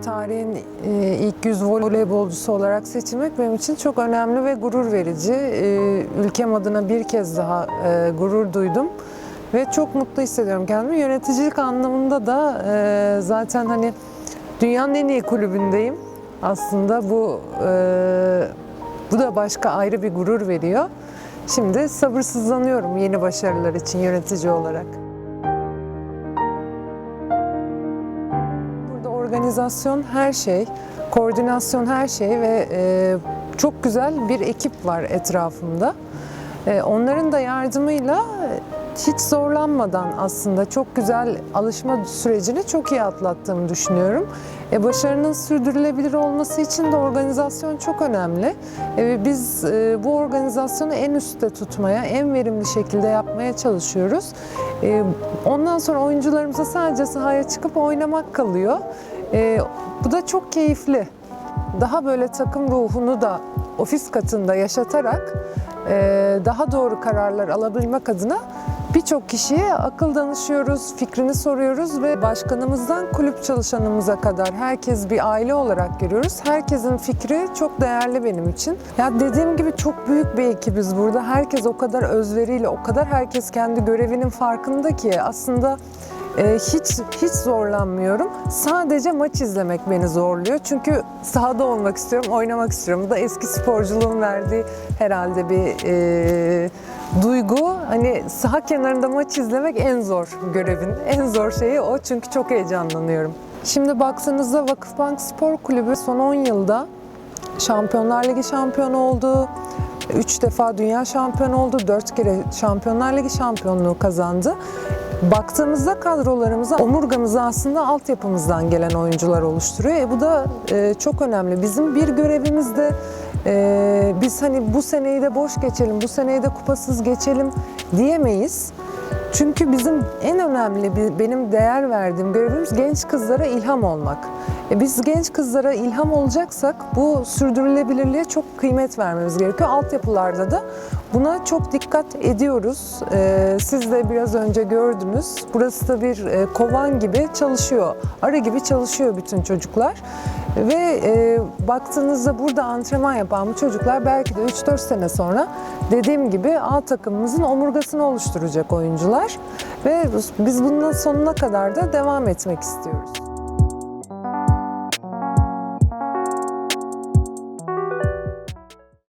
tarihin e, ilk yüz voleybolcusu olarak seçilmek benim için çok önemli ve gurur verici. E, ülkem adına bir kez daha e, gurur duydum ve çok mutlu hissediyorum kendimi. Yöneticilik anlamında da zaten hani dünyanın en iyi kulübündeyim. Aslında bu bu da başka ayrı bir gurur veriyor. Şimdi sabırsızlanıyorum yeni başarılar için yönetici olarak. Organizasyon her şey, koordinasyon her şey ve e, çok güzel bir ekip var etrafımda. E, onların da yardımıyla hiç zorlanmadan aslında çok güzel alışma sürecini çok iyi atlattığımı düşünüyorum. E, başarının sürdürülebilir olması için de organizasyon çok önemli. E, biz e, bu organizasyonu en üstte tutmaya, en verimli şekilde yapmaya çalışıyoruz. E, ondan sonra oyuncularımıza sadece sahaya çıkıp oynamak kalıyor. E, bu da çok keyifli. Daha böyle takım ruhunu da ofis katında yaşatarak e, daha doğru kararlar alabilmek adına birçok kişiye akıl danışıyoruz, fikrini soruyoruz ve başkanımızdan kulüp çalışanımıza kadar herkes bir aile olarak görüyoruz. Herkesin fikri çok değerli benim için. Ya dediğim gibi çok büyük bir ekibiz burada. Herkes o kadar özveriyle, o kadar herkes kendi görevinin farkında ki aslında ee, hiç hiç zorlanmıyorum. Sadece maç izlemek beni zorluyor. Çünkü sahada olmak istiyorum, oynamak istiyorum. Bu da eski sporculuğun verdiği herhalde bir e. Hani saha kenarında maç izlemek en zor görevin. En zor şeyi o çünkü çok heyecanlanıyorum. Şimdi baktığınızda Vakıfbank Spor Kulübü son 10 yılda Şampiyonlar Ligi şampiyonu oldu. Üç defa dünya şampiyonu oldu. Dört kere Şampiyonlar Ligi şampiyonluğu kazandı. Baktığımızda kadrolarımıza, omurgamızı aslında altyapımızdan gelen oyuncular oluşturuyor. E bu da e, çok önemli. Bizim bir görevimiz de e, biz hani bu seneyi de boş geçelim, bu seneyi de kupasız geçelim diyemeyiz. Çünkü bizim en önemli benim değer verdiğim görevimiz genç kızlara ilham olmak. E biz genç kızlara ilham olacaksak bu sürdürülebilirliğe çok kıymet vermemiz gerekiyor. Altyapılarda da buna çok dikkat ediyoruz. E, siz de biraz önce gördünüz. Burası da bir e, kovan gibi çalışıyor. Arı gibi çalışıyor bütün çocuklar. Ve e, baktığınızda burada antrenman yapan bu çocuklar belki de 3-4 sene sonra dediğim gibi A takımımızın omurgasını oluşturacak oyuncular. Ve biz bunun sonuna kadar da devam etmek istiyoruz.